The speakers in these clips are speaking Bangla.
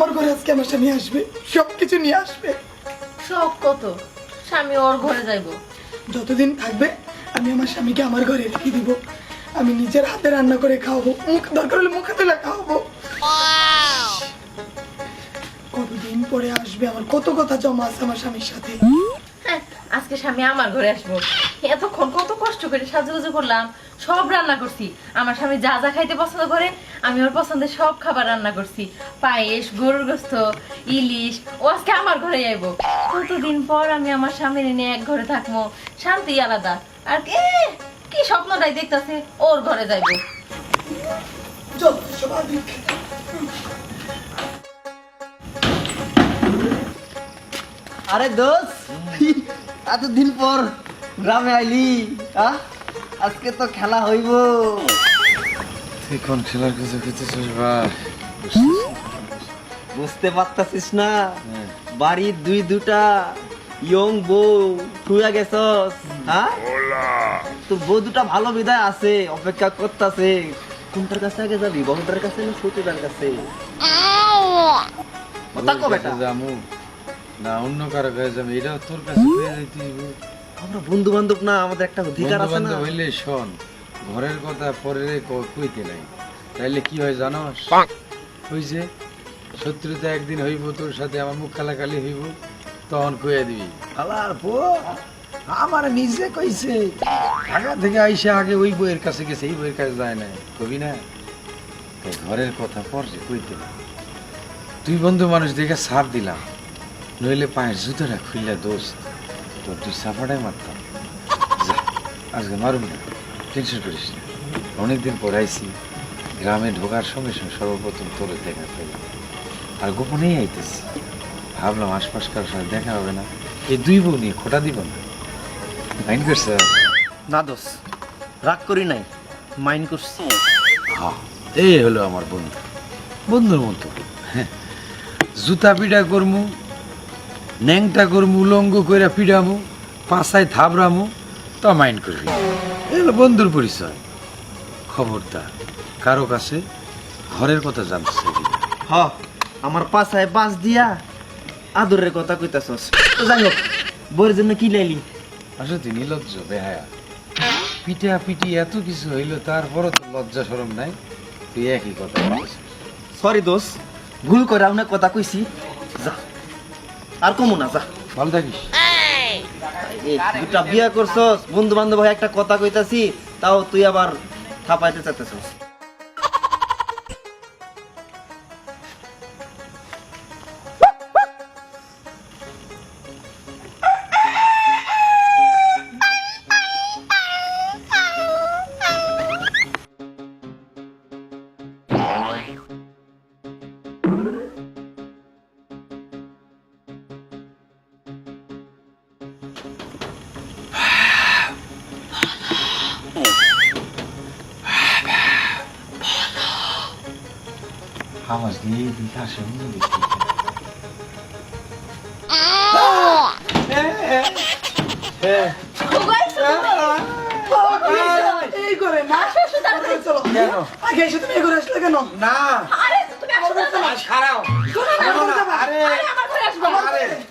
আমার ঘরে আজকে আমার স্বামী আসবে। সব কিছু নিয়ে আসবে। শখ কত? স্বামী ওর ঘরে যাইবো। যতদিন থাকবে আমি আমার স্বামীকে আমার ঘরে রেখে দিব। আমি নিজের হাতে রান্না করে খাওয়াবো। মুখ দরকার হলে মুখে তুলে খাওয়াবো কতদিন পরে আসবে? আমার কত কথা জমা আছে আমার স্বামীর সাথে। হ্যাঁ, আজকে স্বামী আমার ঘরে আসব। এতক্ষণ কত কষ্ট করে সাজুগুজু করলাম। সব রান্না করছি। আমার স্বামী যা যা খাইতে পছন্দ করে আমি ওর পছন্দের সব খাবার রান্না করছি। পায়েস গরুর গোস্ত ইলিশ ও আজকে আমার ঘরে আইব। কতদিন পর আমি আমার স্বামীর নিয়ে এক ঘরে থাকব? শান্তি আলাদা। আর এ, কি স্বপ্নটাই দেখতাছে? ওর ঘরে যাইবো। আরে দোষ এতদিন পর গ্রামে আইলি আহ? আজকে তো খেলা হইব। তুই কোন খেলার কিছু খেতেছিস ভাই বুঝতে পারতাছিস না? বাড়ির দুই দুটা ইয়ং বউ শুয়ে গেছস হ্যাঁ? তো বউ দুটা ভালো বিদায় আছে অপেক্ষা করতেছে। কোনটার কাছে আগে যাবি বহদার কাছে না সতীদার কাছে? কথা কো বেটা। জামু না অন্য কারও কাছে যাব এটা তোর কাছে যাইতে। আমরা বন্ধু বান্ধব না আমাদের একটা অধিকার আছে না? হইলে শোন ঘরের কথা পরে কইতে নাই। তাইলে কি হয় ওই যে শত্রুতা একদিন হইব তোর সাথে আমার মুখ খালাখালি হইব তখন কইয়া দিবি। আলার পো আমার নিজে কইছে। ঢাকা থেকে আইসা আগে ওই বইয়ের কাছে গেছে এই বইয়ের কাছে যায় না কবি না? তাই ঘরের কথা পর যে কইতে না তুই বন্ধু মানুষ দেখে সাপ দিলাম নইলে পায়ের জুতোটা খুললে দোস্ত। তোর তুই সাফাটাই মারতাম আজকে মারুম না টেনশন করিস না। অনেকদিন পর আইছি গ্রামে ঢোকার সঙ্গে সঙ্গে সর্বপ্রথম তোরে দেখা পেল আর গোপনেই আইতেছি। ভাবলাম আশপাশ কারোর সাথে দেখা হবে না এই দুই বউ নিয়ে খোটা দিব না। মাইন্ড করছে? না দোষ রাগ করি নাই মাইন্ড করছি। হ্যাঁ এই হলো আমার বন্ধু। বন্ধুর মতো। হ্যাঁ। জুতা পিটা করমু ন্যাংটা করমু উলঙ্গ কইরা পিডামু পাশায় থাবরামু তা মাইন্ড করবি এই হলো বন্ধুর পরিচয়। খবরদার কারও কাছে ঘরের কথা জানতে চাইবি হ আমার পাশায় বাস দিয়া আদরের কথা কইতাছস। তো যাই হোক বইয়ের জন্য কি লাইলি? আসলে তুই নির্লজ্জ বেহায়া। পিটা পিটি এত কিছু হইল তারপরও তো লজ্জা সরম নাই। তুই একই কথা সরি দোষ ভুল করে আপনার কথা কইছি। যা। আর কমু না যা। ভালো থাকিস। দুটা বিয়া করছস বন্ধু বান্ধব হয়ে একটা কথা কইতাছি তাও তুই আবার থাপাইতে চাইতেছস। আওয়াজ দিয়ে আসে অন্য দিক থেকে। করে না না আরে তুমি যাবে সারাও আরে আরে আমার ঘরে আসবে আরে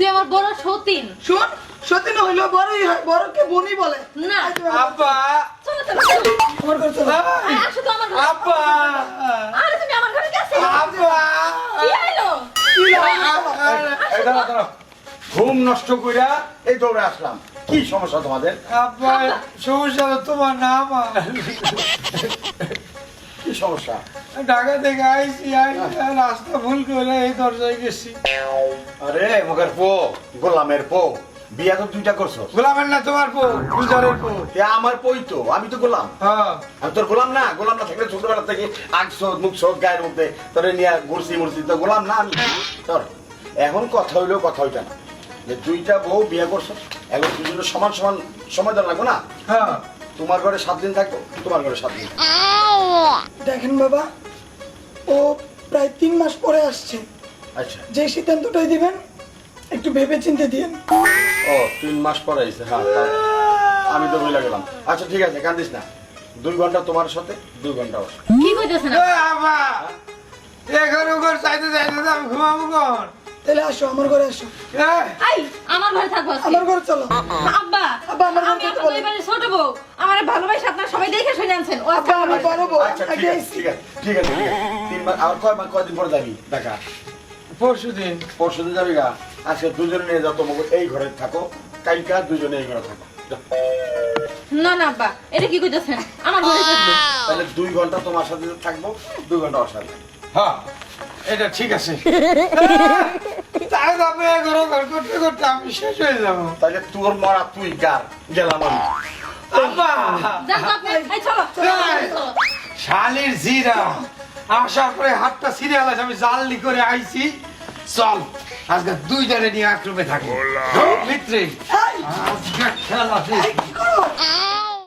তুই আমার বড় সতীন। শোন সত্যি না হইলেও বড়ই হয় বড়কে বোনই বলে। না। আমার- আব্বা। ঘরে চলো। আসো তো আমার ঘরে। আব্বা। আরে তুমি আমার ঘরে গেছো? কি হলো কি লাগল? এই দাঁড়া, দাঁড়া। ঘুম নষ্ট কইরা এই দৌড়ে আসলাম। কি সমস্যা তোমাদের? আব্বা। সমস্যা তো তোমার না আমার সমস্যা? ঢাকা থেকে আইসি রাস্তা ভুল করে এই দরজায় গেছি। আরে মুখের পো গোলামের পো বিয়া তো দুইটা করছ গোলামের না তোমার পো গুজারের পো। আমার পই তো আমি তো গোলাম। হ্যাঁ। আমি তোর গোলাম না গোলাম না থাকলে ছোটবেলা থেকে আগছো মুখছো গায়ের মধ্যে তোর নিয়ে ঘুরছি মুরছি তো গোলাম না আমি। তোর এখন কথা হইল কথা হইটা না। যে দুইটা বউ বিয়ে করছ এখন দুজনে সমান সমান সময় দেওয়া লাগবে না? হ্যাঁ। তোমার ঘরে সাত দিন থাকব তোমার ঘরে সাত দিন। দেখেন বাবা ও প্রায় তিন মাস পরে আসছে। আচ্ছা। যে সিদ্ধান্তটাই দিবেন একটু ভেবে চিন্তে দিয়েন। ও তিন মাস পরে আসছে হ্যাঁ তা- আমি তো বুঝে গেলাম। আচ্ছা ঠিক আছে কান্দিস না। দুই ঘণ্টা তোমার সাথে দুই ঘণ্টা ওর সাথে। কি কইতেছেন এ ঘর এখন উপর চাইতে চাইতে তো আমি ঘুমাবো কখন? তাহলে আসো আমার ঘরে আসো। আই আমার ঘরে থাকব আমার ঘরে চলো। আব্বা আব্বা, আমার ঘরে আমি যেতে আপনার বলো। এবারে ছোট বউ। আমার ভালোবাসা আপনার সবাই দেখে শুনে আনছেন। ও আব্বা আমি বড় বউ। আচ্ছা ঠিক আছে ঠিক আছে ঠিক আছে ঠিক আছে। তিন মাস আর কয় মাস কয়দিন পরে যাবি? দেখা। পরশু দিন পরশু দিন যাবি গা? আজকে দুজনে নিয়ে যাও তোমাকে এই ঘরে থাকো। কাইকা দুজনে এই ঘরে থাকো। না না আব্বা এটা কি কইতেছেন? আমার ঘরে থাকব। তাহলে দুই ঘণ্টা তোমার সাথে থাকব দুই ঘণ্টা ওর সাথে। হ্যাঁ। এটা ঠিক আছে। আমি ঘর ঘর করতে করতে আমি শেষ হয়ে যাব। তাহলে তোর মরা তুই গার গেলাম আমি। আব্বা! যা যা আপনি এই চলো এই। চলো শালির জিরা। আসার পরে হাতটা সিরিয়াল আছে আমি জাললি করে আইছি। চল আজকে দুইজনে নিয়ে আক্রমে থাকি। ভিতরে আজকে খেলা।